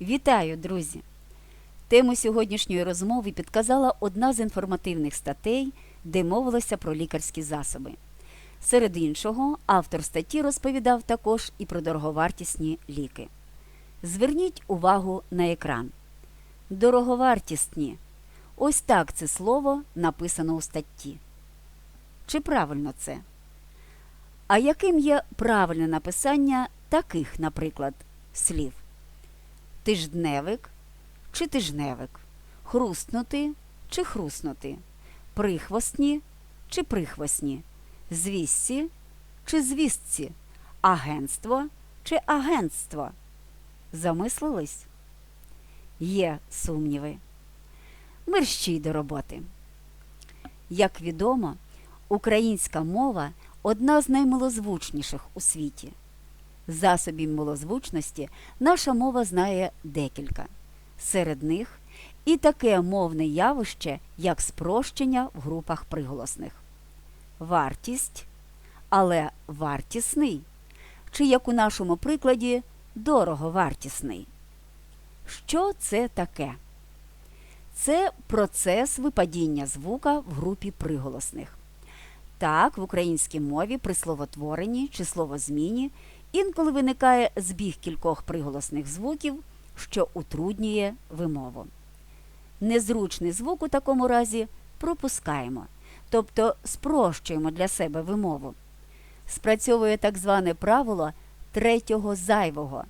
Вітаю, друзі! Тему сьогоднішньої розмови підказала одна з інформативних статей, де мовилося про лікарські засоби. Серед іншого, автор статті розповідав також і про дороговартісні ліки. Зверніть увагу на екран. Дороговартісні. Ось так це слово написано у статті. Чи правильно це? А яким є правильне написання таких, наприклад, слів? Тиждневик чи тижневик, хрустнути чи хруснути, прихвостні чи прихвостні, звісці чи звістці, агентство чи агентство. Замислились? Є сумніви. Мерщій до роботи. Як відомо, українська мова одна з наймилозвучніших у світі. Засобів милозвучності наша мова знає декілька. Серед них і таке мовне явище, як спрощення в групах приголосних. Вартість, але вартісний, чи, як у нашому прикладі, дороговартісний. Що це таке? Це процес випадіння звука в групі приголосних. Так, в українській мові при словотворенні чи словозміні інколи виникає збіг кількох приголосних звуків, що утруднює вимову. Незручний звук у такому разі пропускаємо, тобто спрощуємо для себе вимову. Спрацьовує так зване правило третього зайвого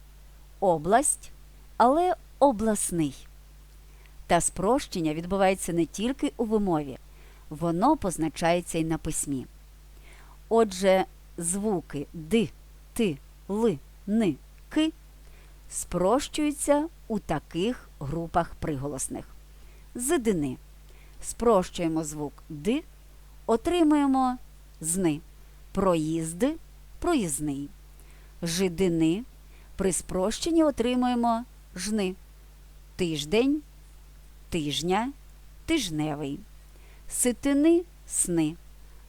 область, але обласний. Та спрощення відбувається не тільки у вимові, воно позначається й на письмі. Отже, звуки ди, ти, ли, ни, ки спрощуються у таких групах приголосних. Зидини. Спрощуємо звук ди, отримуємо зни. Проїзди проїзний. Жидини. При спрощенні отримуємо жни. Тиждень тижня тижневий. Ситини сни.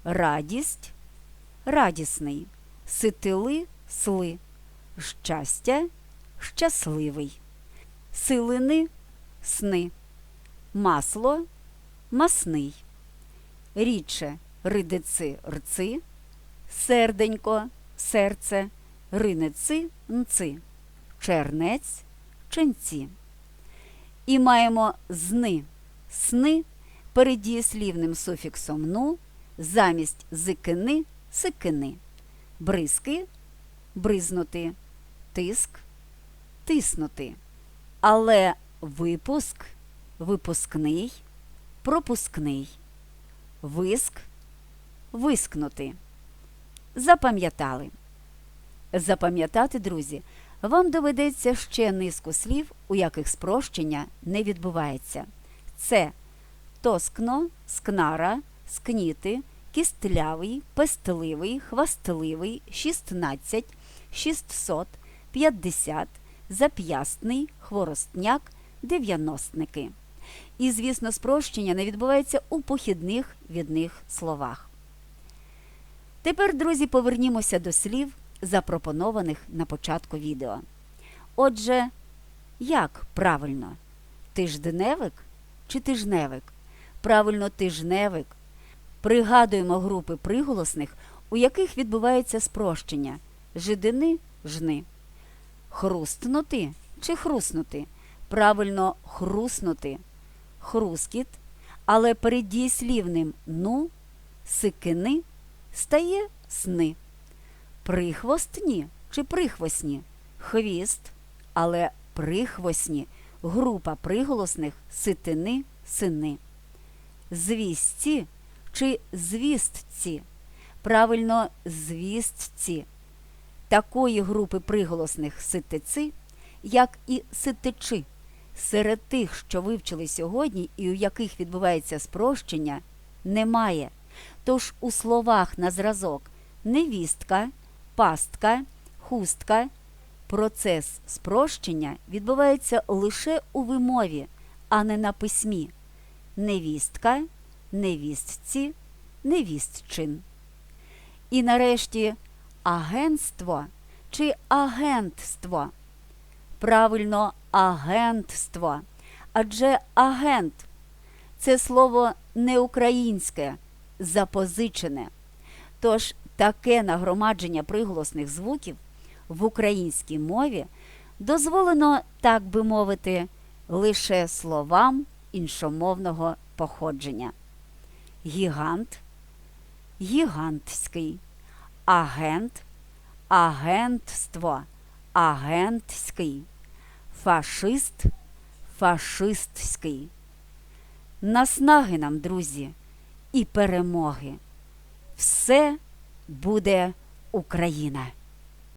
Радість радісний. Ситили сли. Щастя щасливий. Силини сни. Масло масний. Рідше ридици рци. Серденько серце. Ринеци нци. Чернець ченці. І маємо зни сни перед дієслівним суфіксом ну замість зикини сикини. Бризки бризнути, тиск тиснути. Але випуск випускний, пропускний, виск вискнути. Запам'ятали. Запам'ятати, друзі, вам доведеться ще низку слів, у яких спрощення не відбувається. Це тоскно, скнара, скніти, кістлявий, пестливий, хвастливий, шістнадцять, шістсот, п'ятдесят, зап'ястний, хворостняк, дев'яностники. І, звісно, спрощення не відбувається у похідних від них словах. Тепер, друзі, повернімося до слів, запропонованих на початку відео. Отже, як правильно? Тижденевик чи тижневик? Правильно, тижневик. Пригадуємо групи приголосних, у яких відбувається спрощення жидини жни. Хрустнути чи хруснути? Правильно хруснути. Хрускіт, але перед дієслівним ну, сикини стає сни. Прихвостні чи прихвостні хвіст, але прихвостні група приголосних ситини сини. Звістці чи звістці. Правильно, звістці. Такої групи приголосних ситици, як і ситичи. Серед тих, що вивчили сьогодні і у яких відбувається спрощення, немає. Тож у словах на зразок невістка, пастка, хустка процес спрощення відбувається лише у вимові, а не на письмі. Невістка, невістці, невістчин. І нарешті агентство чи агентство. Правильно, агентство. Адже агент це слово не українське, запозичене. Тож таке нагромадження приголосних звуків в українській мові дозволено, так би мовити, лише словам іншомовного походження. Гігант, гігантський, агент, агентство, агентський, фашист, фашистський. Наснаги нам, друзі, і перемоги. Все буде Україна!